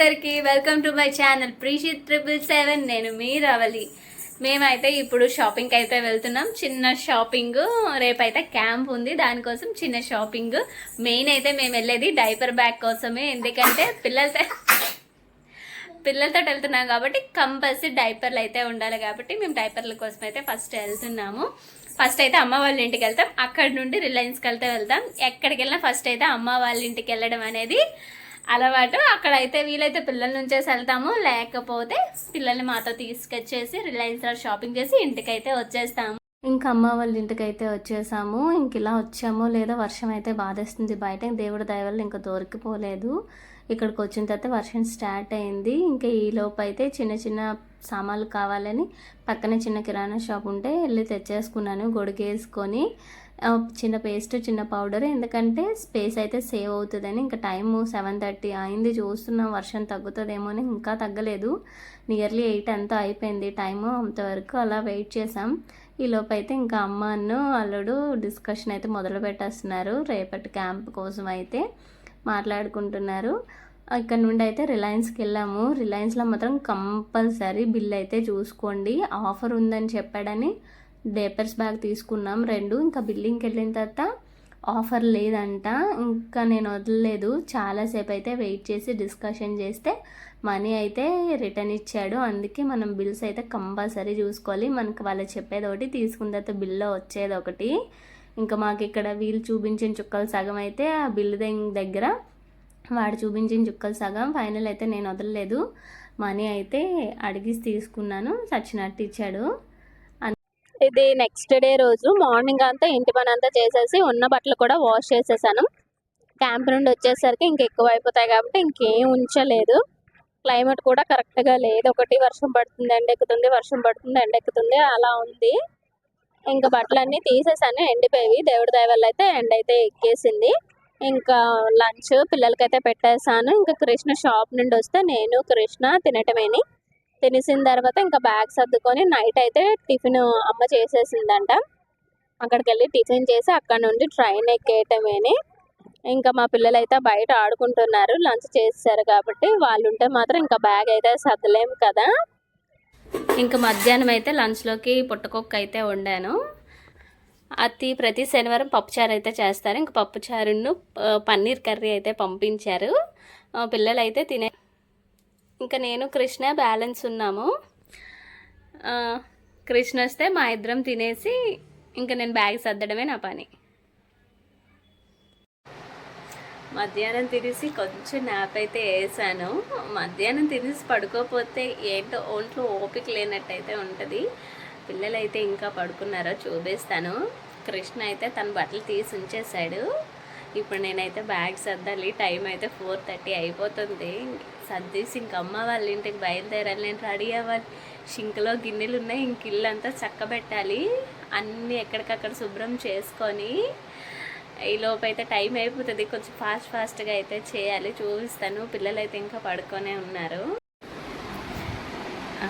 అందరికీ welcome to my channel Preshith triple seven. నేను మీ రవలి. మేమైతే ఇప్పుడు షాపింగ్కి అయితే వెళ్తున్నాం. చిన్న షాపింగ్ రేపైతే క్యాంప్ ఉంది. దానికోసం చిన్న షాపింగ్. మెయిన్ అయితే మేము వెళ్ళేది డైపర్ బ్యాగ్ కోసమే. ఎందుకంటే పిల్లలతో పిల్లలతో వెళ్తున్నాం కాబట్టి కంపల్సరీ డైపర్లు అయితే ఉండాలి కాబట్టి మేము డైపర్ల కోసం అయితే ఫస్ట్ వెళ్తున్నాము. ఫస్ట్ అయితే అమ్మ వాళ్ళ ఇంటికి వెళ్తాం. అక్కడ నుండి రిలయన్స్కి వెళ్తే వెళ్తాం. ఎక్కడికి వెళ్ళినా ఫస్ట్ అయితే అమ్మ వాళ్ళ ఇంటికి వెళ్ళడం అనేది అలవాటు. అక్కడ అయితే వీలైతే పిల్లల నుంచేసి వెళ్తాము. లేకపోతే పిల్లల్ని మాతో తీసుకొచ్చేసి రిలయన్స్లో షాపింగ్ చేసి ఇంటికైతే వచ్చేస్తాము. ఇంకా అమ్మ వాళ్ళ ఇంటికి అయితే వచ్చేసాము. ఇంక ఇలా వచ్చాము. లేదా వర్షం అయితే బాధేస్తుంది బయట. దేవుడి దయ వల్ల ఇంకా దొరికిపోలేదు. ఇక్కడికి వచ్చిన తర్వాత వర్షం స్టార్ట్ అయింది. ఇంకా ఈ లోపు అయితే చిన్న చిన్న సామాన్లు కావాలని పక్కనే చిన్న కిరాణా షాప్ ఉంటే వెళ్ళి తెచ్చేసుకున్నాను. గొడుగేసుకొని చిన్న పేస్ట్ చిన్న పౌడర్ ఎందుకంటే స్పేస్ అయితే సేవ్ అవుతుందని. ఇంకా టైము సెవెన్ థర్టీ అయింది చూస్తున్నాం వర్షం తగ్గుతుందేమో అని. ఇంకా తగ్గలేదు. నియర్లీ ఎయిట్ అంతా అయిపోయింది టైము అంతవరకు అలా వెయిట్ చేసాం ఈ అయితే ఇంకా అమ్మను అల్లుడు డిస్కషన్ అయితే మొదలు పెట్టేస్తున్నారు. రేపటి క్యాంప్ కోసం అయితే మాట్లాడుకుంటున్నారు. ఇక్కడ నుండి అయితే రిలయన్స్కి వెళ్ళాము. రిలయన్స్లో మాత్రం కంపల్సరీ బిల్ అయితే చూసుకోండి. ఆఫర్ ఉందని చెప్పాడని డేపర్స్ బ్యాగ్ తీసుకున్నాం రెండు. ఇంకా బిల్డింగ్కి వెళ్ళిన తర్వాత ఆఫర్ లేదంట. ఇంకా నేను వదలలేదు. చాలాసేపు అయితే వెయిట్ చేసి డిస్కషన్ చేస్తే మనీ అయితే రిటర్న్ ఇచ్చాడు. అందుకే మనం బిల్స్ అయితే కంపల్సరీ చూసుకోవాలి. మనకు వాళ్ళు చెప్పేది ఒకటి తీసుకున్న తర్వాత బిల్లో వచ్చేది ఒకటి. ఇంకా మాకు ఇక్కడ వీళ్ళు చూపించిన చుక్కలు సగం అయితే ఆ బిల్లు దగ్గర వాడు చూపించిన చుక్కలు సగం. ఫైనల్ అయితే నేను వదలలేదు. మనీ అయితే అడిగి తీసుకున్నాను. చచ్చినట్టు ఇచ్చాడు. ఇది నెక్స్ట్ డే రోజు మార్నింగ్ అంతా ఇంటి పని అంతా చేసేసి ఉన్న బట్టలు కూడా వాష్ చేసేసాను. క్యాంప్ నుండి వచ్చేసరికి ఇంక ఎక్కువ అయిపోతాయి కాబట్టి ఇంకేం ఉంచలేదు. క్లైమేట్ కూడా కరెక్ట్గా లేదు. ఒకటి వర్షం పడుతుంది ఎండెక్కుతుంది వర్షం పడుతుంది ఎండెక్కుతుంది అలా ఉంది. ఇంకా బట్టలన్నీ తీసేసాను ఎండిపోయి దేవుడి దయ వల్ల అయితే ఎండ అయితే ఎక్కేసింది. ఇంకా లంచ్ పిల్లలకైతే పెట్టేశాను. ఇంకా కృష్ణ షాప్ నుండి వస్తే నేను కృష్ణ తినటమేని. తినేసిన తర్వాత ఇంకా బ్యాగ్ సర్దుకొని నైట్ అయితే టిఫిన్ అమ్మ చేసేసిందంట. అక్కడికి వెళ్ళి టిఫిన్ చేసి అక్కడ నుండి ట్రైన్ ఎక్కేయటమేని. ఇంకా మా పిల్లలు అయితే బయట ఆడుకుంటున్నారు లంచ్ చేస్తారు కాబట్టి వాళ్ళు ఉంటే మాత్రం ఇంకా బ్యాగ్ అయితే సర్దలేము కదా. ఇంకా మధ్యాహ్నం అయితే లంచ్లోకి పుట్టకొక్క అయితే వండాను. అతి ప్రతి శనివారం పప్పుచారు అయితే చేస్తారు. ఇంకా పప్పుచారును పన్నీర్ కర్రీ అయితే పంపించారు. పిల్లలైతే పిల్లలు అయితే తినే ఇంకా నేను కృష్ణ బ్యాలెన్స్ ఉన్నాము. కృష్ణ వస్తే మా ఇద్దరం తినేసి ఇంకా నేను బ్యాగ్ సర్దడమే నా పని. మధ్యాహ్నం తినేసి కొంచెం నాప్ అయితే వేసాను. మధ్యాహ్నం తినేసి పడుకోపోతే ఏంటో ఒంట్లో ఓపిక లేనట్టయితే ఉంటుంది. పిల్లలైతే ఇంకా పడుకున్నారో చూపిస్తాను. కృష్ణ అయితే తన బట్టలు తీసి ఉంచేశాడు. ఇప్పుడు నేనైతే బ్యాగ్ సర్దాలి టైం అయితే ఫోర్ థర్టీ అయిపోతుంది. సర్దేసి ఇంక అమ్మ వాళ్ళ ఇంటికి బయలుదేరాలి నేను రెడీ అవ్వాలి. షింక్లో గిన్నెలు ఉన్నాయి ఇంక ఇల్లు అంతా చక్కబెట్టాలి. అన్నీ ఎక్కడికక్కడ శుభ్రం చేసుకొని ఈ లోపు అయితే టైం అయిపోతుంది. కొంచెం ఫాస్ట్ ఫాస్ట్గా అయితే చేయాలి చూపిస్తాను. పిల్లలు అయితే ఇంకా పడుకొనే ఉన్నారు ఆ,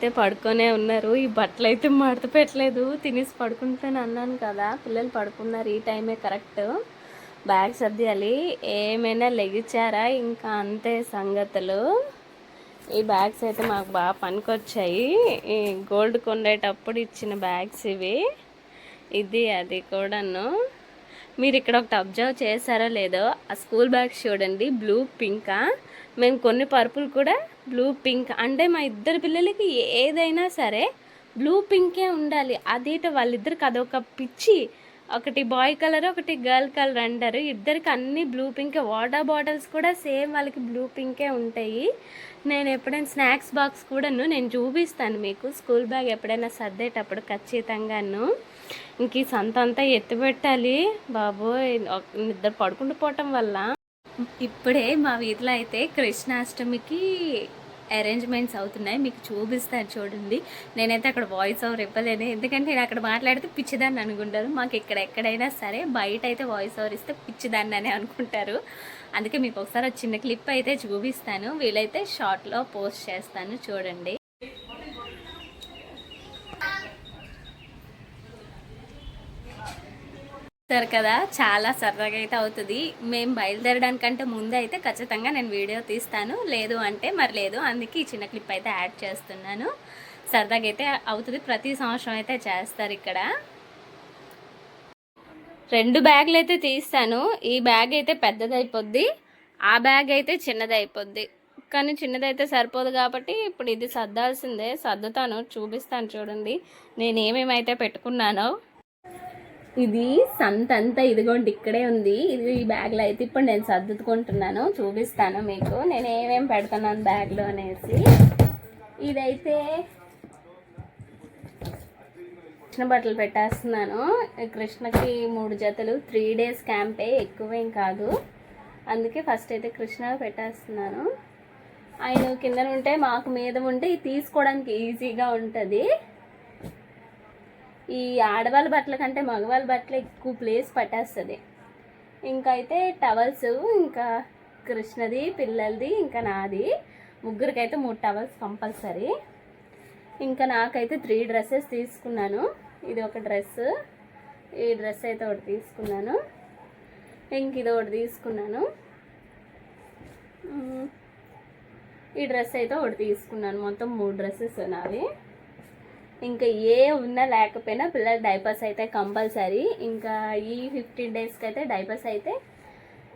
అయితే పడుకొనే ఉన్నారు. ఈ బట్టలు అయితే మడత పెట్టలేదు. తినేసి పడుకుంటాను అన్నాను కదా. పిల్లలు పడుకున్నారు. ఈ టైమే కరెక్ట్. బ్యాగ్ సర్దియాలి. ఏమైనా లెగిచారా? ఇంకా అంతే సంగతులు. ఈ బ్యాగ్స్ అయితే మాకు బాగా పనికొచ్చాయి. ఈ గోల్డ్ కొనేటప్పుడు ఇచ్చిన బ్యాగ్స్ ఇవి. ఇది అది కూడాను. మీరు ఇక్కడ ఒకటి అబ్జర్వ్ చేశారో లేదో ఆ స్కూల్ బ్యాగ్స్ చూడండి బ్లూ పింకా మేము కొన్ని పర్పుల్ కూడా బ్లూ పింక్ అంటే మా ఇద్దరు పిల్లలకి ఏదైనా సరే బ్లూ పింకే ఉండాలి. అదేట వాళ్ళిద్దరికి అదొక పిచ్చి ఒకటి బాయ్ కలర్ ఒకటి గర్ల్ కలర్ అంటారు ఇద్దరికి అన్ని బ్లూ పింకే వాటర్ బాటిల్స్ కూడా సేమ్ వాళ్ళకి బ్లూ పింకే ఉంటాయి. నేను ఎప్పుడైనా స్నాక్స్ బాక్స్ కూడాను నేను చూపిస్తాను మీకు. స్కూల్ బ్యాగ్ ఎప్పుడైనా సర్దేటప్పుడు ఖచ్చితంగాను. ఇంక ఈ సంత అంతా ఎత్తిపెట్టాలి బాబోయ్ ఇద్దరు నిద్ర పడుకుంటూ పోవటం వల్ల. ఇప్పుడే మా వీధిలో అయితే కృష్ణాష్టమికి అరేంజ్మెంట్స్ అవుతున్నాయి. మీకు చూపిస్తాను చూడండి. నేనైతే అక్కడ వాయిస్ ఓవర్ ఇవ్వలేను. ఎందుకంటే నేను అక్కడ మాట్లాడితే పిచ్చిదాన్ని అనుకుంటారు. మాకు ఇక్కడ ఎక్కడైనా సరే బయట అయితే వాయిస్ ఓవర్ ఇస్తే పిచ్చిదాన్ని అని అనుకుంటారు. అందుకే మీకు ఒకసారి చిన్న క్లిప్ అయితే చూపిస్తాను. వీలైతే షార్ట్లో పోస్ట్ చేస్తాను చూడండి. చూసారు కదా చాలా సరదాగా అయితే అవుతుంది. మేము బయలుదేరడానికంటే ముందు అయితే ఖచ్చితంగా నేను వీడియో తీస్తాను. లేదు అంటే మరి లేదు అందుకే ఈ చిన్న క్లిప్ అయితే యాడ్ చేస్తున్నాను. సరదాగా అయితే అవుతుంది ప్రతి సంవత్సరం అయితే చేస్తారు ఇక్కడ. రెండు బ్యాగులు అయితే తీస్తాను. ఈ బ్యాగ్ అయితే పెద్దది అయిపోద్ది ఆ బ్యాగ్ అయితే చిన్నది అయిపోద్ది కానీ చిన్నదైతే సరిపోదు కాబట్టి ఇప్పుడు ఇది సర్దాల్సిందే. సర్దుతాను చూపిస్తాను చూడండి. నేను ఏమేమైతే పెట్టుకున్నానో. ఇది సంత అంతా ఇదిగోండి ఇక్కడే ఉంది. ఇది ఈ బ్యాగ్లో అయితే ఇప్పుడు నేను సర్దుకుంటున్నాను. చూపిస్తాను మీకు. నేను ఏమేమి పెడుతున్నాను బ్యాగ్లో అనేసి. ఇదైతే కృష్ణ బట్టలు పెట్టేస్తున్నాను. కృష్ణకి మూడు జతలు త్రీ డేస్ క్యాంపే ఎక్కువేం కాదు. అందుకే ఫస్ట్ అయితే కృష్ణ పెట్టేస్తున్నాను. ఆయన కింద ఉంటే మాకు మీద ఉంటే ఇది తీసుకోవడానికి ఈజీగా ఉంటుంది. ఈ ఆడవాళ్ళ బట్టల కంటే మగవాళ్ళ బట్టలు ఎక్కువ ప్లేస్ పట్టేస్తుంది. ఇంకా అయితే టవల్స్ ఇంకా కృష్ణది పిల్లలది ఇంకా నాది. ముగ్గురికైతే మూడు టవల్స్ కంపల్సరీ ఇంకా నాకైతే త్రీ డ్రెస్సెస్ తీసుకున్నాను. ఇది ఒక డ్రెస్ ఈ డ్రెస్ అయితే ఒకటి తీసుకున్నాను. ఇంక ఇది ఒకటి తీసుకున్నాను. ఈ డ్రెస్ అయితే ఒకటి తీసుకున్నాను. మొత్తం మూడు డ్రెస్సెస్ నావి. ఇంకా ఏ ఉన్నా లేకపోయినా పిల్లల డైపర్స్ అయితే కంపల్సరీ. ఇంకా ఈ ఫిఫ్టీన్ డేస్కి అయితే డైపర్స్ అయితే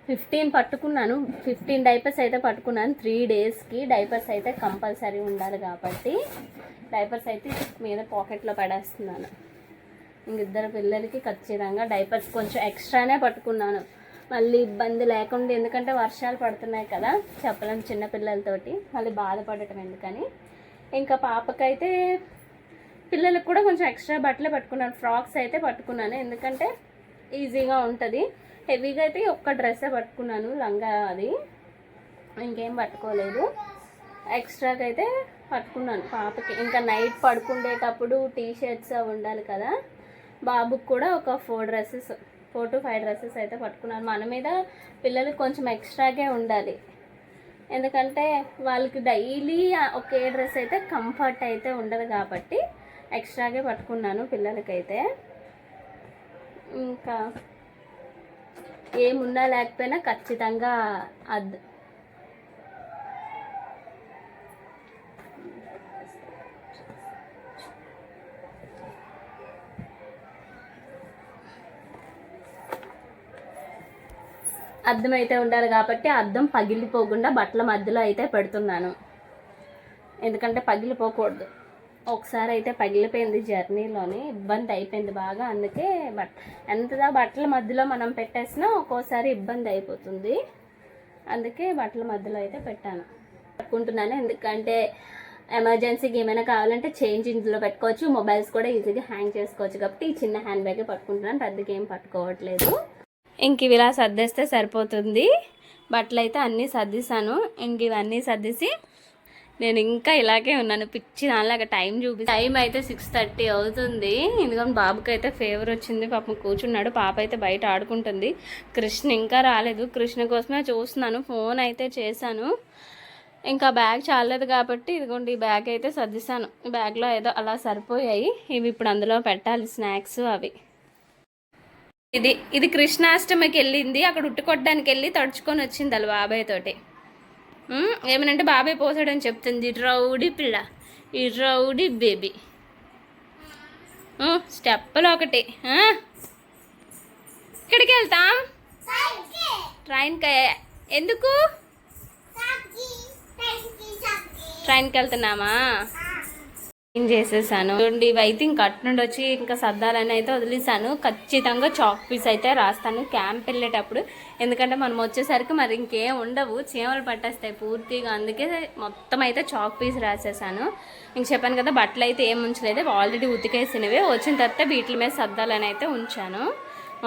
ఫిఫ్టీన్ పట్టుకున్నాను. ఫిఫ్టీన్ డైపర్స్ అయితే పట్టుకున్నాను. త్రీ డేస్కి డైపర్స్ అయితే కంపల్సరీ ఉండాలి కాబట్టి డైపర్స్ అయితే మీద పాకెట్లో పడేస్తున్నాను. ఇంక ఇద్దరు పిల్లలకి ఖచ్చితంగా డైపర్స్ కొంచెం ఎక్స్ట్రానే పట్టుకున్నాను. మళ్ళీ ఇబ్బంది లేకుండా ఎందుకంటే వర్షాలు పడుతున్నాయి కదా చెప్పలేం చిన్న పిల్లలతోటి. మళ్ళీ బాధపడటం ఎందుకని. ఇంకా పాపకైతే పిల్లలకు కూడా కొంచెం ఎక్స్ట్రా బట్టలే పట్టుకున్నాను. ఫ్రాక్స్ అయితే పట్టుకున్నాను. ఎందుకంటే ఈజీగా ఉంటుంది. హెవీగా అయితే ఒక్క డ్రెస్సే పట్టుకున్నాను లంగా అది. ఇంకేం పట్టుకోలేదు. ఎక్స్ట్రాగా అయితే పట్టుకున్నాను పాపకి. ఇంకా నైట్ పడుకుండేటప్పుడు టీ షర్ట్స్ అవి ఉండాలి కదా. బాబుకి కూడా ఒక four dresses four to five dresses అయితే పట్టుకున్నాను. మన మీద పిల్లలకి కొంచెం ఎక్స్ట్రాగే ఉండాలి. ఎందుకంటే వాళ్ళకి డైలీ ఒకే డ్రెస్ అయితే కంఫర్ట్ అయితే ఉండదు కాబట్టి ఎక్స్ట్రాగే పట్టుకున్నాను పిల్లలకైతే. ఇంకా ఏమున్నా లేకపోయినా ఖచ్చితంగా అద్ అద్దం అయితే ఉండాలి కాబట్టి అద్దం పగిలిపోకుండా బట్టల మధ్యలో అయితే పెడుతున్నాను. ఎందుకంటే పగిలిపోకూడదు. ఒకసారి అయితే పగిలిపోయింది జర్నీలోని ఇబ్బంది అయిపోయింది బాగా అందుకే బట్ ఎంతదా బట్టల మధ్యలో మనం పెట్టేసినా ఒక్కోసారి ఇబ్బంది అయిపోతుంది. అందుకే బట్టల మధ్యలో అయితే పెట్టాను. పట్టుకుంటున్నాను. ఎందుకంటే ఎమర్జెన్సీకి ఏమైనా కావాలంటే చేంజ్ ఇందులో పెట్టుకోవచ్చు మొబైల్స్ కూడా ఈజీగా హ్యాంగ్ చేసుకోవచ్చు. కాబట్టి ఈ చిన్న హ్యాండ్ బ్యాగే పట్టుకుంటున్నాను. పెద్దగా ఏం పట్టుకోవట్లేదు. ఇంక ఇవి ఇలా సర్దేస్తే సరిపోతుంది. బట్టలు అయితే అన్నీ సర్దిస్తాను ఇంక ఇవన్నీ సర్దిసి నేను ఇంకా ఇలాగే ఉన్నాను. పిచ్చి దానిలాగా టైం చూపి టైం అయితే సిక్స్ థర్టీ అవుతుంది. ఎందుకంటే బాబుకి అయితే ఫేవర్ వచ్చింది. పాపం కూర్చున్నాడు. పాప అయితే బయట ఆడుకుంటుంది. కృష్ణ ఇంకా రాలేదు. కృష్ణ కోసమే చూస్తున్నాను. ఫోన్ అయితే చేశాను. ఇంకా బ్యాగ్ చాలేదు కాబట్టి ఇదిగోండి ఈ బ్యాగ్ అయితే సర్దిస్తాను బ్యాగ్లో ఏదో అలా సరిపోయాయి. ఇవి ఇప్పుడు అందులో పెట్టాలి. స్నాక్స్ అవి. ఇది ఇది కృష్ణాష్టమికి వెళ్ళింది. అక్కడ ఉట్టుకొట్టడానికి వెళ్ళి తడుచుకొని వచ్చింది వాళ్ళ బాబాయ్ తోటి. ఏమనంటే బాబాయ్ పోసాడని చెప్తుంది. రౌడీ పిల్ల. ఈ రౌడీ బేబీ. స్టెప్పులు ఒకటి. ఆ? ఎక్కడికి వెళ్తాం? ట్రైన్కి. ఎందుకు? ట్రైన్కి వెళ్తున్నామా? క్లీన్ చేసేసాను. చూడండి ఇవైతే ఇంక అటు నుండి వచ్చి ఇంకా సర్దాలని అయితే వదిలేసాను. ఖచ్చితంగా చాక్ పీస్ అయితే రాస్తాను క్యాంప్ వెళ్ళేటప్పుడు. ఎందుకంటే మనం వచ్చేసరికి మరి ఇంకేం ఉండవు. చీమలు పట్టేస్తాయి పూర్తిగా. అందుకే మొత్తం అయితే చాక్ పీస్ రాసేసాను. ఇంక చెప్పాను కదా బట్టలు అయితే ఏం ఉంచలేదు. ఆల్రెడీ ఉతికేసినవి. వచ్చిన తర్వాత వీటి మీద సర్దాలని అయితే ఉంచాను.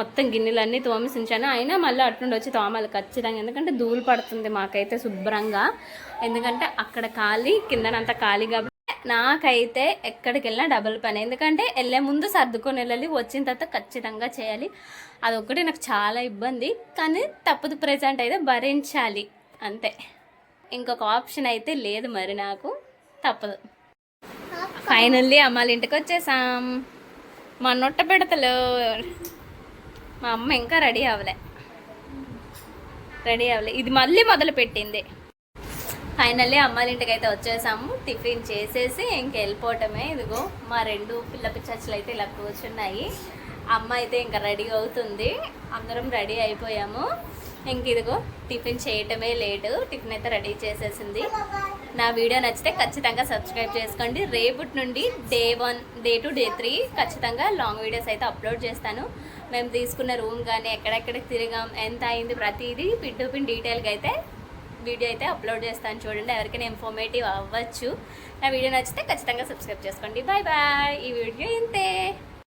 మొత్తం గిన్నెలన్నీ తోమేసి ఉంచాను. అయినా మళ్ళీ అటు నుండి వచ్చి తోమాలి ఖచ్చితంగా. ఎందుకంటే ధూళి పడుతుంది మాకైతే శుభ్రంగా. ఎందుకంటే అక్కడ ఖాళీ కిందనంతా ఖాళీ కాబట్టి నాకైతే ఎక్కడికి వెళ్ళినా డబుల్ పని. ఎందుకంటే వెళ్ళే ముందు సర్దుకొని వెళ్ళాలి వచ్చిన తర్వాత ఖచ్చితంగా చేయాలి. అదొక్కటి నాకు చాలా ఇబ్బంది. కానీ తప్పదు ప్రజెంట్ అయితే భరించాలి. అంతే. ఇంకొక ఆప్షన్ అయితే లేదు మరి నాకు. తప్పదు. ఫైనల్లీ అమ్మాళ్ళ ఇంటికి వచ్చేసాం. మా నొట్ట పెడతలు. మా అమ్మ ఇంకా రెడీ అవ్వలే. రెడీ అవ్వలే. ఇది మళ్ళీ మొదలు పెట్టింది ఫైనల్లీ అమ్మాలింటికి అయితే వచ్చేసాము. టిఫిన్ చేసేసి ఇంక వెళ్ళిపోవటమే. ఇదిగో మా రెండు పిల్ల పిచ్చచ్చులు అయితే ఇలా కూర్చున్నాయి. అమ్మ అయితే ఇంకా రెడీ అవుతుంది. అందరం రెడీ అయిపోయాము. ఇంక ఇదిగో టిఫిన్ చేయటమే లేటు. టిఫిన్ అయితే రెడీ చేసేసింది. నా వీడియో నచ్చితే ఖచ్చితంగా సబ్స్క్రైబ్ చేసుకోండి. రేపటి నుండి day one day two day three ఖచ్చితంగా లాంగ్ వీడియోస్ అయితే అప్లోడ్ చేస్తాను. మేము తీసుకున్న రూమ్ కానీ ఎక్కడెక్కడ తిరిగాం ఎంత అయింది ప్రతిదీ పిడ్ టు పిన్ డీటెయిల్గా అయితే వీడియో అయితే అప్లోడ్ చేస్తాను చూడండి ఎవరికైనా ఇన్ఫర్మేటివ్ అవ్వచ్చు. నా వీడియో నచ్చితే ఖచ్చితంగా సబ్స్క్రైబ్ చేసుకోండి. బాయ్ బాయ్ ఈ వీడియో ఇంతే.